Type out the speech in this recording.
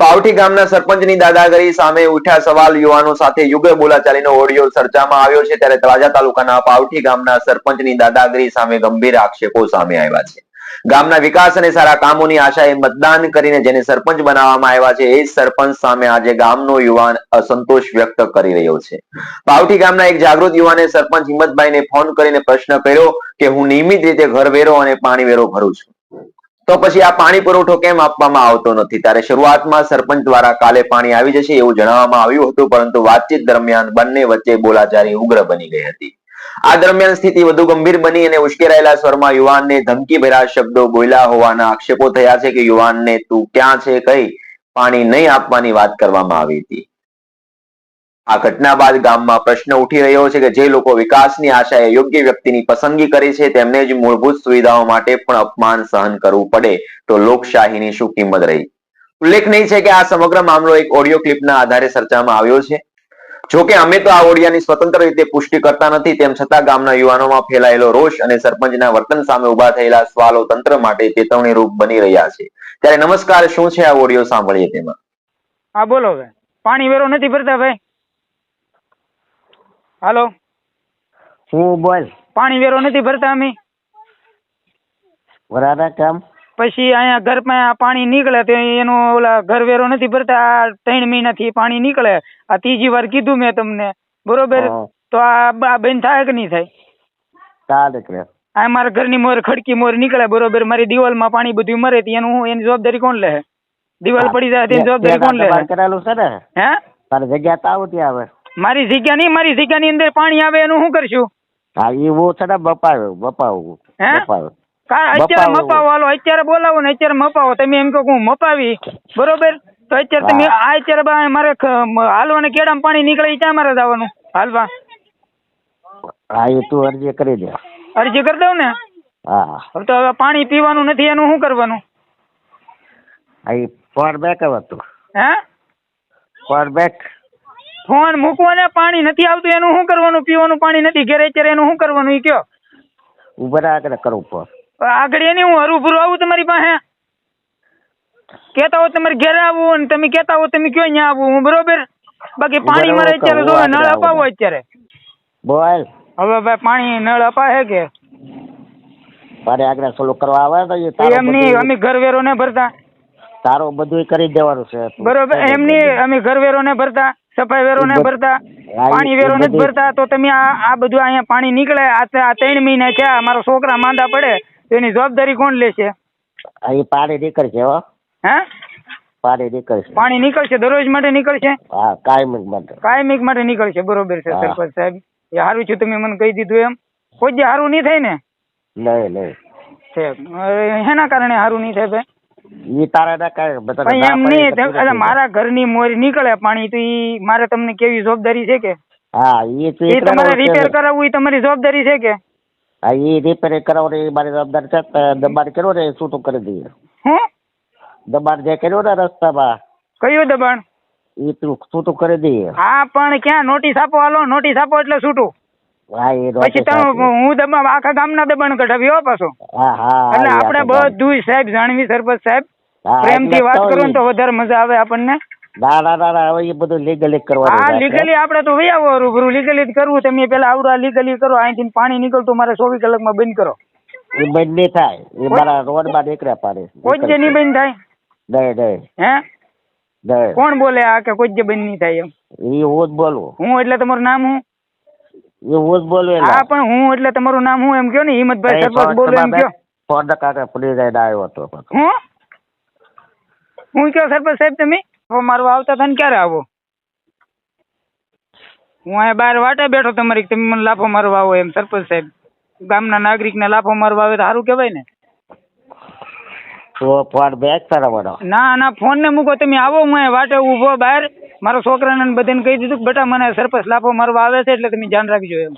પાવઠી ગામના સરપંચની દાદાગીરી સામે ઉઠ્યા સવાલ યુવાનો સાથે યુગે બોલાચાલીનો ઓડિયો ચર્ચામાં આવ્યો છે. ત્યારે તળાજા તાલુકાના પાવઠી ગામના સરપંચની દાદાગીરી સામે ગંભીર આક્ષેપો સામે આવ્યા છે. ગામના વિકાસ અને સારા કામોની આશાએ મતદાન કરીને જેને સરપંચ બનાવવામાં આવ્યા છે, એ સરપંચ સામે આજે ગામનો યુવાન અસંતોષ વ્યક્ત કરી રહ્યો છે. પાવઠી ગામના એક જાગૃત યુવાને સરપંચ હિંમતભાઈને ફોન કરીને પ્રશ્ન કર્યો કે, હું નિયમિત રીતે ઘર વેરો અને પાણી વેરો ભરું છું. તો પછી આ પાણી પુરવઠો કેમ આપવામાં આવતો નથી? ત્યારે શરૂઆતમાં સરપંચ દ્વારા કાલે પાણી આવી જશે એવું જણાવવામાં આવ્યું હતું, પરંતુ વાતચીત દરમિયાન બંને વચ્ચે બોલાચારી ઉગ્ર બની ગઈ હતી. આ દરમિયાન સ્થિતિ વધુ ગંભીર બની અને ઉશ્કેરાયેલા સ્વરમાં યુવાનને ધમકીભર્યા શબ્દો બોલ્યા હોવાના આક્ષેપો થયા છે કે યુવાનને તું ક્યાં છે, કઈ પાણી નહીં આપવાની વાત કરવામાં આવી હતી. આ ઘટના બાદ ગામમાં પ્રશ્ન ઉઠી રહ્યો છે કે જે લોકો વિકાસની આશાએ યોગ્ય વ્યક્તિની પસંદગી કરી છે, તેમને જ મૂળભૂત સુવિધાઓ માટે પણ અપમાન સહન કરવું પડે તો લોકશાહીની શું કિંમત રહી? ઉલ્લેખનીય છે કે આ સમગ્ર મામલો એક ઓડિયો ક્લિપના આધારે ચર્ચામાં આવ્યો છે. જોકે અમે તો આ ઓડિયાની સ્વતંત્ર રીતે પુષ્ટિ કરતા નથી, તેમ છતાં ગામના યુવાનોમાં ફેલાયેલો રોષ અને સરપંચના વર્તન સામે ઊભા થયેલા સવાલો તંત્ર માટે ચેતવણી રૂપ બની રહ્યા છે. ત્યારે નમસ્કાર, શું છે આ ઓડિયો? સાંભળીએ તેમાં. હા, બોલો ભાઈ પાણી વેરો નથી ભરતા ભાઈ? હાલો. હું બોલ. પાણી વેરો નથી ભરતા અમે. બરાબર કેમ પછી અહીંયા ઘરમાં પાણી નીકળે તો એનો ઓલા ઘર વેરો નથી ભરતા આ ત્રણ મહિનાથી પાણી નીકળે. આ ત્રીજી વાર કીધું મેં તમને. બરોબર? તો આ બેન થાય કે નહીં થાય? ચાલે કે આ મારા ઘરની મોર ખડકી મોર નીકળે બરોબર? મારી દિવાલમાં પાણી બધું મરે તો એનું હું એની જવાબદારી કોણ લે? દિવાલ પડી જાય તેની જવાબદારી કોણ લે? કરેલું છે ને? હે? તારે જગ્યા તાવ ત્યાં આવે. મારી જગ્યા નહીં મારી જગ્યાની અંદર પાણી આવે એનું શું કરશું? હા એ છે ને બપાવું હે? અત્યારે મપાવો. હાલો અત્યારે બોલાવો ને અત્યારે મપાવો. તમે એમ કહો હું મપાવી. બરોબર? તો અત્યારે તમે આ અત્યારે મારે હાલવાને કેડામાં પાણી નીકળે ત્યાં મારે જવાનું? હાલવા હા એ તું અરજી કરી દે. અરજી કરી દઉં ને? હા. હવે તો હવે પાણી પીવાનું નથી એનું શું કરવાનું? હા એ પર બેક હતું. હે? પર બેક ફોન મૂકવો ને પાણી નથી આવતું એનું શું કરવાનું? પીવાનું પાણી નથી ઘેરે ચેરે એનું શું કરવાનું? એ કયો? ઊભા આગળ કરવું પર આગળ એની હું હરું આવું તમારી પાસે? કેતા હો તમારે ઘેરે આવવું અને તમે કેતા હો તમે કયો અહીંયા આવવું? હું બરોબર? બાકી પાણી મારે અત્યારે જો નળ અપાવો અત્યારે. બોલ. હવે ભાઈ પાણી નળ અપાય કે? તારે આગળ સોલો કરવા આવે તો એમ નહીં અમે ઘર વેરો ને ભરતા. તારો બધું કરી દેવાનું છે. બરોબર એમની અમે ઘર વેરો ને ભરતા. સફાઈ વેરો ને ભરતા પાણી વેરો નથી ભરતા તો તમે આ આ બધું અહીંયા પાણી નીકળે આ ત્રણ મહિના થયા મારા છોકરા માંદા પડે તો એની જવાબદારી કોણ લેશે? અહીં પાણી નીકળશે હો. હે? પાણી નીકળશે. પાણી નીકળશે દરરોજ માટે નીકળશે? હા કાયમિક માટે. કાયમિક માટે નીકળશે બરોબર છે. સરપંચ સાહેબ. એ સારું છે તમે મને કહી દીધું એમ. કોઈ જે સારું નહીં થાય ને? નહીં નહીં. એના કારણે સારું નહીં થાય ભાઈ. ઈ તારે બધા એમ નહીં તો એટલે મારા ઘરની મોર નીકળે પાણી તો ઈ મારે તમને કેવી જવાબદારી છે કે? હા ઈ તો એ તમારે રિપેર કરાવવું એ તમારી જવાબદારી છે કે? હા ઈ રિપેર કરાવવું ઈ મારી જવાબદારી છે તો દબાણ કર્યો ને એ છૂટું કરી દઈએ. હે? દબાણ જે કર્યો ને રસ્તામાં કયું દબાણ? ઈ તું છૂટું કરી દઈએ. હા પણ ક્યાં? નોટિસ આપો હાલો નોટિસ આપો એટલે છૂટું હા એ પછી તમે હું દબાણ આખા ગામના દબાણ કઢાવી હો પાછો. હા હા એટલે આપણે આપણે બધું સાહેબ જાણવી સરપંચ સાહેબ પ્રેમથી વાત કરો ને તો વધારે મજા આવે આપણને. ના ના ના ના હવે એ બધું લીગલી કરવાનું હા લીગલી આપણે તો વહી આવો રૂબરૂ લીગલી જ કરવું. તમે પેલા આવડા લીગલી કરો અહીંથી પાણી નીકળતું મારે ચોવીસ કલાકમાં બંધ કરો. એ બંધ નહીં થાય. એ મારા રોડમાં નીકળ્યા પાડે. કોઈ જ નહીં બંધ થાય. નહીં નહીં. હે? નહીં. કોણ બોલે આ કે કોઈ જ બંધ નહીં થાય એમ? એ હું જ બોલું. હું એટલે તમારું નામ હું? ઈ જ બોલું હા પણ હું એટલે તમારું નામ હું એમ કયો ને? હિંમતભાઈ સરપંચ બોલું એમ કયો? ફોન ધ કાકા પડી જાય આવ્યો હતો હું? હું કયો સરપંચ સાહેબ તમે? મારવા આવતા હતા ને ક્યારે આવો? હું અહીંયા બહાર વાટે બેઠો તમારી તમે મને લાફો મારવા આવો એમ સરપંચ સાહેબ. ગામના નાગરિકને લાફો મારવા આવે તો સારું કહેવાય ને. તો ફોન બેક કરાવવાનો ના ના ફોન ને મૂકો તમે આવો હું વાટે ઊભો બહાર. મારા છોકરાને બધાને કહી દીધું કે બેટા મને સરપંચ લાફો મારવા આવે છે એટલે તમે ધ્યાન રાખજો એમ.